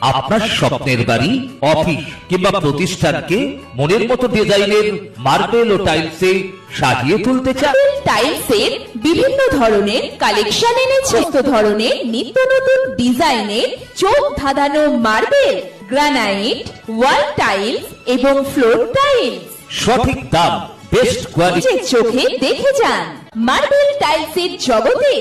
আপনার স্বপ্নের বাড়ি অফিস কিংবা প্রতিষ্ঠানকে মনের মতো ডিজাইনের মার্বেল ও টাইলসে সাজিয়ে তুলতে চান? টাইলসের বিভিন্ন ধরনের কালেকশন এনেছে। ধরনের নিত্য নতুন ডিজাইনের চোখ ধাঁধানো মার্বেল গ্রানাইট ওয়াল টাইলস এবং ফ্লোর টাইলস। সঠিক দাম বেস্ট কোয়ালিটি। চোখে দেখে যান। মার্বেল টাইলসের জগতে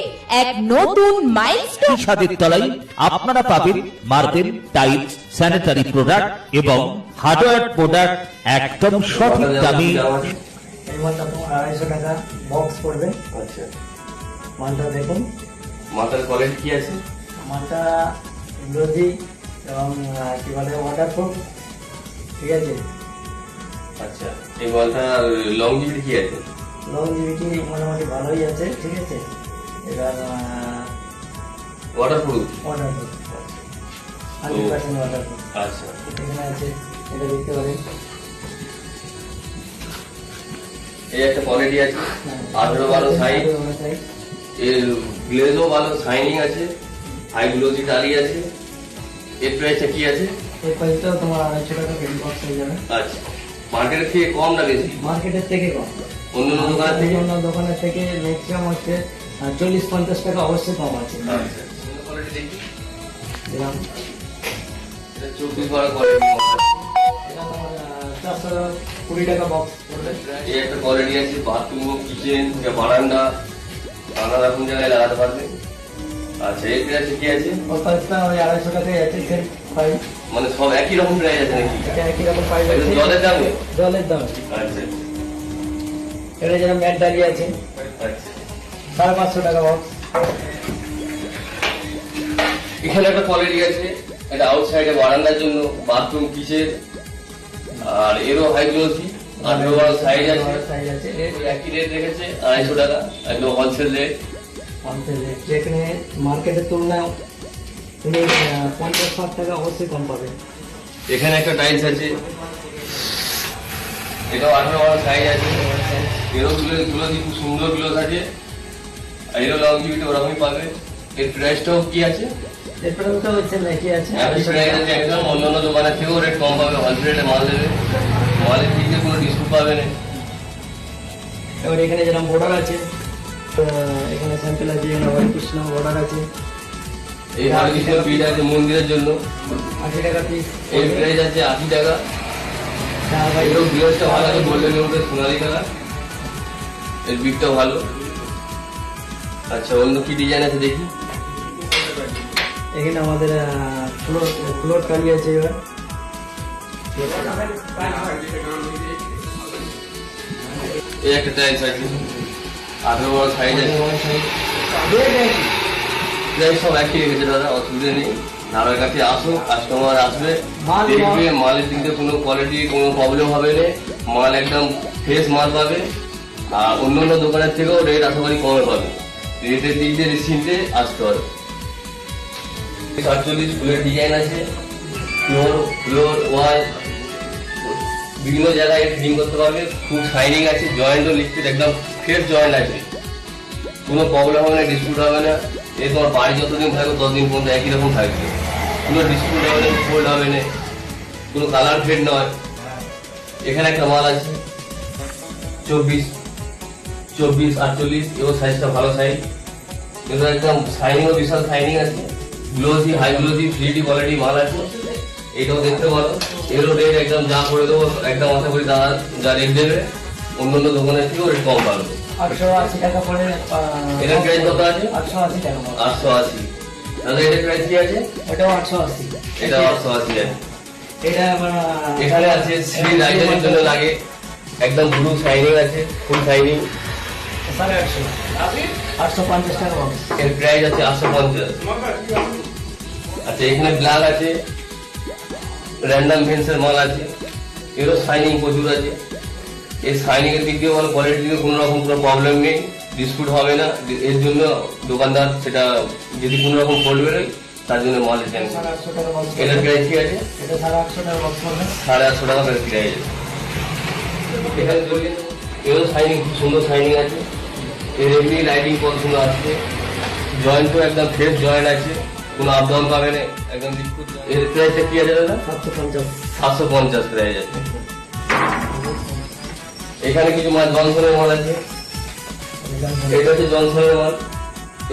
এক নতুন মাইলস্টোন স্বাদের তলায় আপনারা পাবেন মার্বেল টাইলস স্যানিটারি প্রোডাক্ট এবং হার্ডওয়্যার প্রোডাক্ট একদম সঠিক দামে। এই মালটা তোমার আড়াইশো টাকা বক্স পড়বে আচ্ছা। মালটা দেখুন। মাথার কোয়ালিটি কি আছে? মালটা গ্লোজি এবং কি বলে ওয়াটারপ্রুফ ঠিক আছে? আচ্ছা এই মালটা লংজিভিটি কি আছে? লংজিভিটি মোটামুটি ভালোই আছে ঠিক আছে? এবার waterproof waterproof hundred percent waterproof আচ্ছা। এখানে আছে এটা দেখতে পারেন। এই একটা কোয়ালিটি আছে। আঠেরো সাইজ আঠেরো বারো size। এর গ্লেজও ভালো শাইনিং আছে। হাই গ্লোজি টালি আছে। এর প্রাইসটা কি আছে? এই প্রাইসটাও তোমার আড়াইশো টাকা পেন বক্স হয়ে যাবে। আচ্ছা। মার্কেটের থেকে কম না বেশি? মার্কেটের থেকে কম। অন্য অন্য থেকে? অন্য দোকানের থেকে ম্যাক্সিমাম হচ্ছে চল্লিশ পঞ্চাশ টাকা অবশ্যই কম আছে। আচ্ছা। চব্বিশ বারো চারশো কুড়ি টাকা বক্স পড়বে। এই একটা কোয়ালিটি আছে বাথরুম কিচেন বারান্দা নানা রকম জায়গায় লাগাতে পারবে? আচ্ছা প্রাইস কি আছে? ওর ওই আড়াইশো টাকায় আছে মানে সব একই রকম প্রাইস আছে নাকি? একই রকম পাই এটা জলের দামে? জলের দাম। আচ্ছা। এটা যেরকম ম্যাট দাঁড়িয়ে আছে সাড়ে পাঁচশো টাকা বক্স এখানে একটা কোয়ালিটি আছে এটা আউটসাইডে বারান্দার জন্য বাথরুম কিচেন আর এরও হাই গ্লোসি আঠেরো বারো সাইজ আছে। একই রেট রেখেছে আড়াইশো টাকা একদম হোলসেল রেট পঞ্চাশ রেট যেখানে মার্কেটের তুলনায় তুমি পঞ্চাশ ষাট টাকা অবশ্যই কম পাবে। এখানে একটা টাইলস আছে। এটাও আঠেরো বারো সাইজ আছে। এরও গুলো গুলো খুব সুন্দর গ্লোস আছে। এরও ওরকমই পাবে। এর প্রাইসটাও কি আছে? একদম। দোকানের থেকেও রেট কম পাবে হোলসেল রেটে মাল দেবে মালের দিক কোনো ডিসকাউন্ট পাবে না। এবার এখানে যেরকম বর্ডার আছে এখানে স্যাম্পেল আছে এখানে বর্ডার আছে। এই আছে মন্দিরের জন্য। আশি টাকা পিস এর প্রাইস আছে আশি টাকা। বাই ভালো আছে গোল্ডেন সোনালি কালার। এর বিটটাও ভালো। আচ্ছা অন্য কি ডিজাইন আছে দেখি? এখানে আমাদের ফ্লোর ফ্লোর টালি আছে এবার। এই একটা টাইলস আছে। আঠেরো বড় সাইজ আছে। প্রাইস সব একই রেখেছে দাদা অসুবিধা নেই। কাছে আসো কাস্টমার আসবে। দেখবে মালের দিক কোনো কোয়ালিটি কোনো প্রবলেম হবে না। মাল একদম ফ্রেশ মাল পাবে। অন্য অন্য দোকানের থেকেও রেট আশা করি কমে পাবে। রেটের দিক দিয়ে নিশ্চিন্তে আসতে হবে সাতচল্লিশ ফুলের ডিজাইন আছে। ফ্লোর ফ্লোর ওয়াল বিভিন্ন জায়গায় ফিটিং করতে পারবে। খুব শাইনিং আছে। জয়েন্টও লিকুইড একদম ফ্রেশ জয়েন্ট আছে। কোনো প্রবলেম হবে না ডিসপিউট হবে না। এই তোমার বাড়ি যতদিন থাকবে, ততদিন পর্যন্ত একই রকম থাকবে। কোনো ডিসপিউট হবে না ফোল্ড হবে না। কোনো কালার ফেড নয়। এখানে একটা মাল আছে। চব্বিশ চব্বিশ আটচল্লিশ এও সাইজটা ভালো সাইজ এগুলো একদম শাইনিংও বিশাল শাইনিং আছে। Glossy high glossy three D quality মাল আছে। এটাও দেখতে পারো। এরও রেট একদম যা করে দেবো একদম আশা করি দাদা যা রেট দেবে। অন্য অন্য দোকানের থেকেও রেট কম পাবে। আটশো আশি টাকা পড়ে এটার প্রাইস কত আছে? আটশো আশি টাকা আটশো আশি। দাদা এটার প্রাইস কি আছে? ওটাও আটশো আশি। এটা আটশো আশি আছে। এখানে আছে শ্রী লাইটের জন্য লাগে। একদম ব্লু শাইনিং আছে ফুল শাইনিং সাড়ে আটশো আটশো পঞ্চাশ টাকা বক্স এর প্রাইস আছে আটশো পঞ্চাশ। আচ্ছা এখানে আছে র্যান্ডাম ভেন্সের মাল আছে এরও শাইনিং প্রচুর আছে। এই শাইনিং এর দিক দিয়ে মানে দিকে কোনো রকম কোনো প্রবলেম নেই ডিসপুট হবে না। এর জন্য দোকানদার সেটা যদি কোনো রকম ফল্ট বেরোয় তার জন্য মাল রিটার্ন এটার প্রাইস কি আছে? সাড়ে আটশো টাকা প্রাইস এখানে এরও শাইনিং খুব সুন্দর শাইনিং আছে। এর এমনি লাইটিং কত সুন্দর আসছে। জয়েন্টও একদম ফ্রেশ জয়েন্ট আছে। কোনো আপ ডাউন পাবে না। একদম লিকুইড এর প্রাইসটা কি আছে দাদা? সাতশো পঞ্চাশ। সাতশো পঞ্চাশ প্রাইস আছে। এখানে কিছু মাল জনসনের মাল আছে। এটা হচ্ছে জনসনের মাল।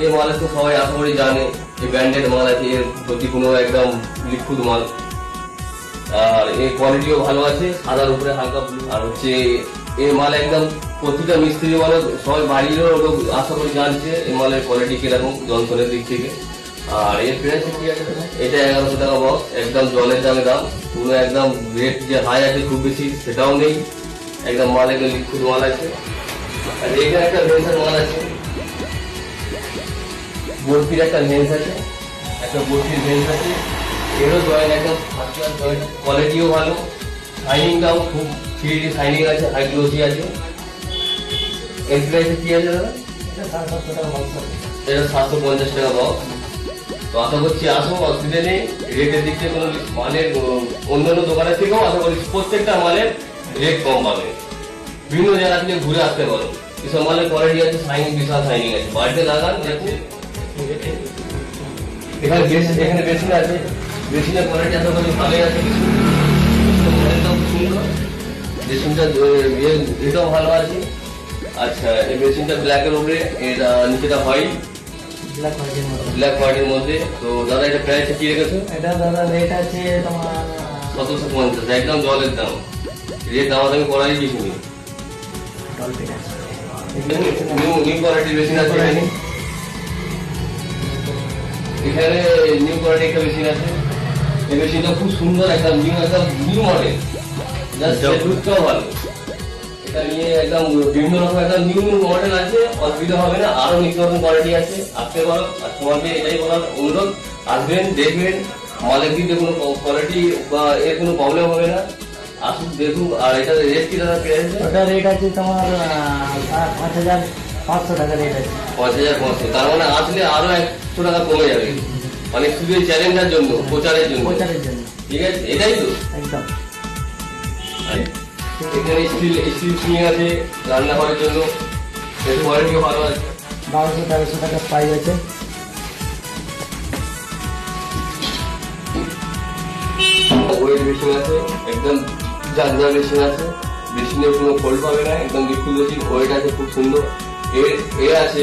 এই মাল তো সবাই আশা করি জানে। এই ব্র্যান্ডেড মাল আছে এর প্রতি কোনো একদম লিকুইড মাল। আর এর কোয়ালিটিও ভালো আছে। সাদার উপরে হালকা ব্লু আর হচ্ছে এই মাল একদম প্রতিটা মিস্ত্রি মানে সবাই বাড়িরও লোক আশা করি জানছে, এই মালের কোয়ালিটি কীরকম জনসনের দিক থেকে। আর এর প্রাইস কি আছে এটা এগারোশো টাকা বক্স একদম জলের দামে দাম। পুরো একদম রেট যে হাই আছে, খুব বেশি, সেটাও নেই। একদম মাল একদম লিকুইড মাল আছে। আর এখানে একটা ভেন্সার মাল আছে। বরফির একটা ভেন্স আছে। একটা বরফির ভেন্স আছে। এরও জয়েন একদম কোয়ালিটিও ভালো। শাইনিংটাও খুব থ্রি ডি শাইনিং আছে হাই গ্লোসি আছে। প্রাইসে কি আছে দাদা? এটা সাতশো পঞ্চাশ টাকা বক্স তো আশা করছি আসো অসুবিধা নেই রেটের দিক থেকে কোনো মালের অন্যান্য দোকানের থেকেও আশা করি প্রত্যেকটা মালের রেট কম পাবে। বিভিন্ন জায়গা থেকে ঘুরে আসতে পারো। এসব মালের কোয়ালিটি আছে শাইনিং বিশাল শাইনিং আছে। বাড়িতে লাগান এখানে বেশ এখানে বেসিন আছে। বেসিনের কোয়ালিটি আশা করি ভালোই আছে। সুন্দর। বেসিনটা এটাও ভালো আছে। আচ্ছা এই বেসিনটা ব্ল্যাকের উপরে এটা নিচেটা হোয়াইট ব্ল্যাক হোয়াইটের মতো ব্ল্যাক হোয়াইটের মধ্যে। তো দাদা এটা প্রাইস কি রেখেছো? এটা দাদা রেট আছে তোমার সতেরোশো পঞ্চাশ একদম জলের দাম। রেট দামাদামি করারই কিছু নেই। টলপিট নিউ নিউ কোয়ালিটির মেশিন আছে এখানে। নিউ কোয়ালিটি একটা মেশিন আছে। এই মেশিনটা খুব সুন্দর একদম নিউ একদম নিউ মডেল জাস্ট লুকটাও ভালো। নিয়ে একদম বিভিন্ন রকম একদম নিউ নিউ মডেল আছে অসুবিধা হবে না আরও নিত্য রকম কোয়ালিটি আছে। আসতে পারো আর তোমাকে এটাই বলার অনুরোধ আসবেন দেখবেন মালের দিকে কোনো কোয়ালিটি বা এর কোনো প্রবলেম হবে না। আসুন দেখুন আর এটা রেট কি দাদা পেয়ে ওটা রেট আছে তোমার পাঁচ হাজার পাঁচশো টাকা রেট আছে। পাঁচ হাজার পাঁচশো তার মানে আসলে আরও একশো টাকা কমে যাবে। মানে শুধু এই চ্যালেঞ্জের জন্য প্রচারের জন্য। প্রচারের জন্য। ঠিক আছে এটাই তো। একদম। এখানে স্টিল স্টিল সিং আছে রান্না করার জন্য। এর কোয়ালিটিও ভালো আছে? বারোশো তেরোশো টাকা প্রাইস আছে। ওয়েট মেশিন আছে একদম জানজার মেশিন আছে। মেশিনে কোনো ফোল্ড পাবে না একদম লিকুইড মেশিন ওয়েট আছে খুব সুন্দর। এর এ আছে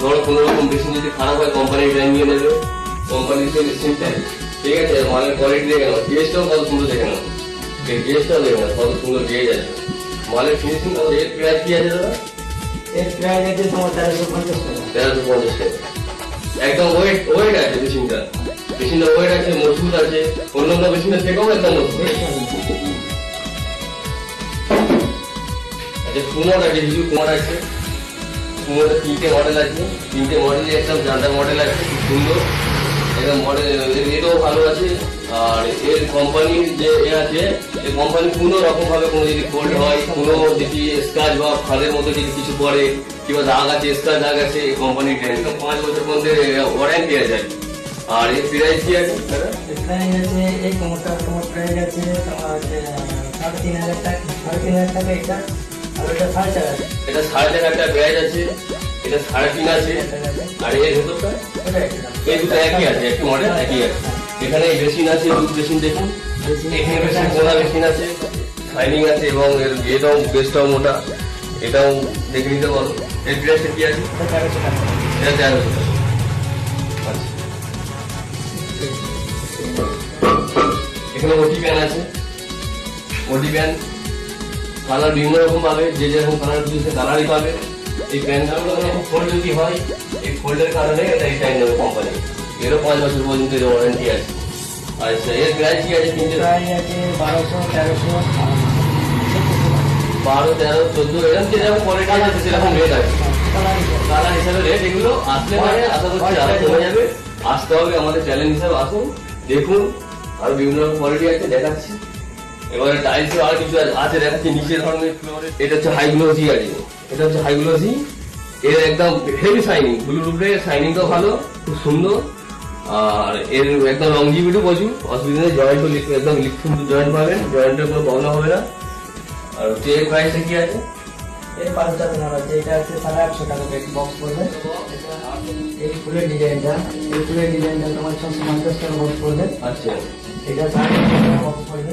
ধরো কোনো রকম মেশিন যদি খারাপ হয় কোম্পানি এটা নিয়ে নেবে। কোম্পানির যে মেশিনটা ঠিক আছে মালের কোয়ালিটি দেখে নাও। গেস্টটাও কত সুন্দর দেখে নাও। এই গেস্টটাও কত সুন্দর গেজ আছে মালের ফিনিশিং এর প্রাইস কি আছে দাদা? এর প্রাইস আছে তোমার তেরোশো পঞ্চাশ টাকা। তেরোশো পঞ্চাশ টাকা। একদম ওয়েট ওয়েট আছে মেশিনটা। মেশিনটা ওয়েট আছে মজবুত আছে। অন্যান্য মেশিনের থেকেও একদম মজবুত। আচ্ছা কুমোর আছে হিজু কুমোর আছে। কুমোরের তিনটে মডেল আছে। তিনটে মডেলই একদম জানদার মডেল আছে খুব সুন্দর। মডেল এটাও ভালো আছে আর এর কোম্পানির যে এ আছে এই কোম্পানি কোনো রকম ভাবে কোনো যদি ফোল্ড হয় কোনো যদি স্ক্রাচ বা ফালের মতো যদি কিছু পড়ে কিংবা দাগ আছে স্ক্রাচ দাগ আছে এই একদম পাঁচ বছর মধ্যে ওয়ারেন্টি আছে। আর এর প্রাইস কি আছে? প্রাইস আছে এই কোমরটা তোমার প্রাইস আছে তোমার সাড়ে তিন হাজার টাকা সাড়ে তিন হাজার টাকা এটা আর সাড়ে চার হাজার। এটা সাড়ে চার আছে এটা সাড়ে তিন আছে। আর এর ভেতরটা এই দুটো একই আছে, একটু মডেল একই আছে। এখানে বেসিন আছে দুধ বেসিন দেখুন। এখানে বেসিন গোলা বেসিন আছে শাইনিং আছে এবং এর এটাও বেসটাও মোটা। এটাও দেখে নিতে পারো। এর প্রাইসটা কি আছে? এটা তেরোশো আচ্ছা। এখানে ওটি প্যান আছে। ওটি প্যান কালার বিভিন্ন রকম পাবে। যে যেরকম কালার খুঁজছে কালারই পাবে। এই প্যানগুলো ফোল্ড যদি হয় এই ফোল্ডের কারণে এটা রিটার্ন দেবে কোম্পানি এরও পাঁচ বছর পর্যন্ত এর ওয়ারেন্টি আছে। আচ্ছা এর প্রাইস কি আছে প্রাইস আছে বারোশো তেরোশো বারো তেরো চোদ্দ এরকম যেরকম কোয়ালিটি আছে সেরকম রেট আছে। কালার হিসাবে রেট এগুলো আসলে মানে আশা করছি আরও কমে যাবে। আসতে হবে আমাদের চ্যালেঞ্জ হিসাবে আসুন দেখুন আর বিভিন্ন রকম কোয়ালিটি আছে দেখাচ্ছি। এবারে টাইলস আর কিছু আছে- আছে দেখাচ্ছি নিচে ধরনের। ফ্লোরে এটা হচ্ছে হাই গ্লোসি আছে। এটা হচ্ছে হাই গ্লোসি এর একদম হেভি শাইনিং ব্লুর উপরে শাইনিংটাও ভালো খুব সুন্দর। আর এর একদম লংজিভিটি প্রচুর। অসুবিধা নেই জয়েন্ট একদম লিকুইড জয়েন্ট পাবেন জয়েন্টের কোনো প্রবলেম হবে না। আর হচ্ছে এর প্রাইসটা কি আছে? এই পাঁচটা তোমার আছে এটা হচ্ছে সাড়ে আটশো টাকা বক্স পড়বে। এই ফুলের ডিজাইনটা এই ফুলের ডিজাইনটা তোমার ছশো পঞ্চাশ টাকা বক্স পড়বে। আচ্ছা। এটা সাড়ে আটশো টাকা বক্স পড়বে।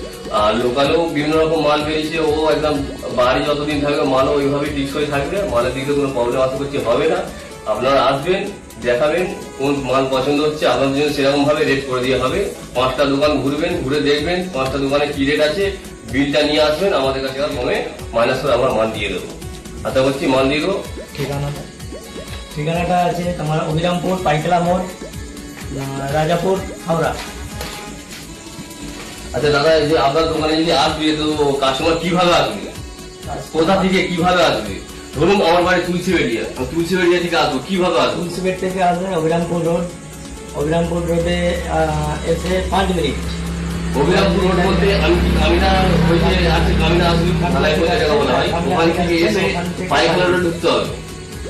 আর লোকালেও বিভিন্ন রকম মাল বেরিয়েছে, ও একদম বাড়ি যতদিন থাকবে, মালও ওইভাবেই টিকসই থাকবে, মালের দিকে কোনো প্রবলেম আশা করছি হবে না। আপনারা আসবেন, দেখাবেন, কোন মাল পছন্দ হচ্ছে, আপনাদের জন্য সেরকম ভাবে রেট করে দেওয়া হবে। পাঁচটা দোকান ঘুরবেন, ঘুরে দেখবেন, পাঁচটা দোকানে কি রেট আছে বিলটা নিয়ে আসবেন, আমাদের কাছে আর কমে মাইনাস করে আমরা মাল দিয়ে দেবো। আশা করছি মাল দিয়ে দেবো। ঠিকানাটা ঠিকানাটা আছে তোমার অভিরামপুর পাইকলা মোড় রাজাপুর, হাওড়া। আচ্ছা দাদা এই যে আপনার দোকানে যদি আসবে তো কাস্টমার কীভাবে আসবে? কোথা থেকে কীভাবে আসবে? ধরুন আমার বাড়ি তুলসী বেরিয়া তুলসী বেরিয়া থেকে আসব কীভাবে আসব? তুলসীবেট থেকে আসবে অভিরামপুর রোড। অভিরামপুর রোডে এসে পাঁচ মিনিট। অভিরামপুর রোড বলতে আমি ওই যে আছে কামিনা আসবি ঢালাই করে জায়গা বলা হয়। ওখান থেকে এসে পায়খানা রোডে ঢুকতে হবে।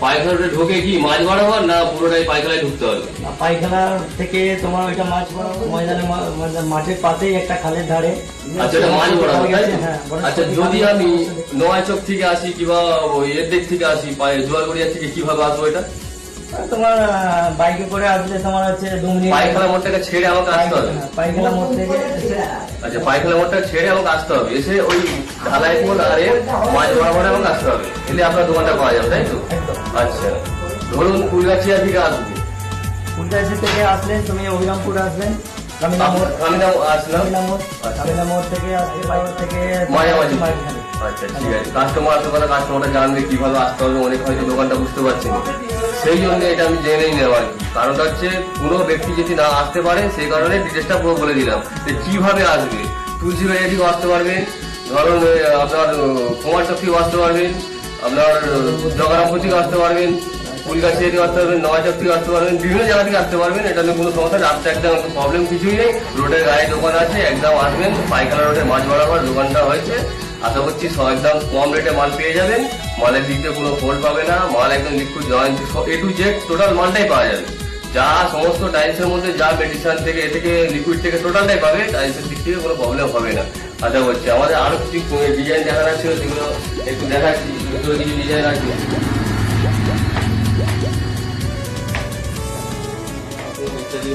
পায়খানা ঢোকে কি মাছ বরাবর না পুরোটাই পায়খানায় ঢুকতে হবে পায়খানা থেকে তোমার ওইটা মাছ ভরা ময়দানে মাঠের পাশেই একটা খালের ধারে আচ্ছা এটা মাছ বরাবর তাই? হ্যাঁ, আচ্ছা যদি আমি। নয় চোখ থেকে আসি কিংবা এর দিক থেকে আসি জোয়ারগড়িয়া থেকে কীভাবে আসব এটা তোমার বাইকে করে আসলে তোমার হচ্ছে পায়খানা মোড়টাকে ছেড়ে আমাকে আসতে হবে। পায়খানা মোড় থেকে আচ্ছা পায়খানা মোড়টা ছেড়ে আমাকে আসতে হবে। এসে ওই ঢালাইপুর আরে মাছ বরাবর আমাকে আসতে হবে। এলে আপনার দোকানটা পাওয়া যাবে তাই তো? আচ্ছা। ধরুন কুলগাছিয়া থেকে আসব। উল্টাশি থেকে আসলে তুমি অভিরামপুর আসবেন আমি আসলাম কামিনা মোড়। মোড় থেকে আসলে বাইরে থেকে মাঝামাঝি। আচ্ছা ঠিক আছে। কাস্টমার আসতে পারে কাস্টমারটা জানবে কীভাবে আসতে হবে, অনেক হয়তো দোকানটা বুঝতে পারছে। না সেই জন্য এটা আমি জেনেই নেওয়া আর কি। কারণটা হচ্ছে, কোনো ব্যক্তি যদি না আসতে পারে, সেই কারণে ডিটেলসটা পুরো বলে দিলাম। যে কীভাবে আসবে? তুলসী থেকেও আসতে পারবেন ধরুন আপনার কুমার চক আসতে পারবেন আপনার জগরামপুর থেকে আসতে পারবেন ফুলগাছি থেকে আসতে পারবেন নয়াচক থেকে আসতে পারবেন, বিভিন্ন জায়গা থেকে আসতে পারবেন, এটা নিয়ে কোনো সমস্যা রাস্তা একদম প্রবলেম কিছুই নেই। রোডের গায়ে দোকান আছে, একদম আসবেন পাইখানা রোডে মাছ বরাবর দোকানটা হয়েছে। আশা করছি একদম কম রেটে মাল পেয়ে যাবেন। মালের দিক দিয়ে কোনো ফোল্ড পাবে না। মাল একদম liquid joint A to Z total মালটাই পাওয়া যাবে। যা সমস্ত টাইলসের মধ্যে, যা মেডিসিন থেকে এ থেকে লিকুইড থেকে টোটালটাই পাবে টাইলসের দিক থেকে কোনো প্রবলেম হবে না। আশা করছি। আমাদের আরও কিছু ডিজাইন দেখার ছিল, সেগুলো একটু দেখাচ্ছি কিছু ডিজাইন আছে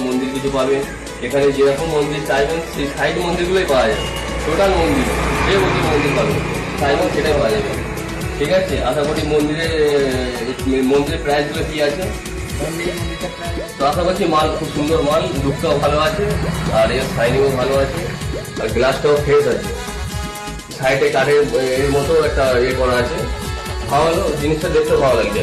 মন্দির কিছু পাবেন এখানে যেরকম মন্দির চাইবেন, সেই সাইড মন্দিরগুলোই পাওয়া যায় টোটাল মন্দির। চাইবেন সেটাই পাওয়া যাবে। ঠিক আছে? আশা করি মন্দিরে মন্দিরের প্রাইসগুলো কি আছে? তো আশা করছি মাল খুব সুন্দর মাল লুকটাও ভালো আছে আর এর শাইনিংও ভালো আছে আর গ্লাসটাও ফ্রেশ আছে। সাইডে কাঠের এর মতো একটা ইয়ে করা আছে। ভালো জিনিসটা দেখতেও ভালো লাগছে।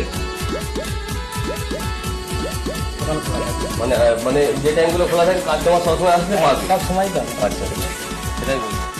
মানে মানে যে টাইমগুলো খোলা থাকে কাস্টমার সবসময় আসবে সব সময় আচ্ছা। সেটাই বলছি।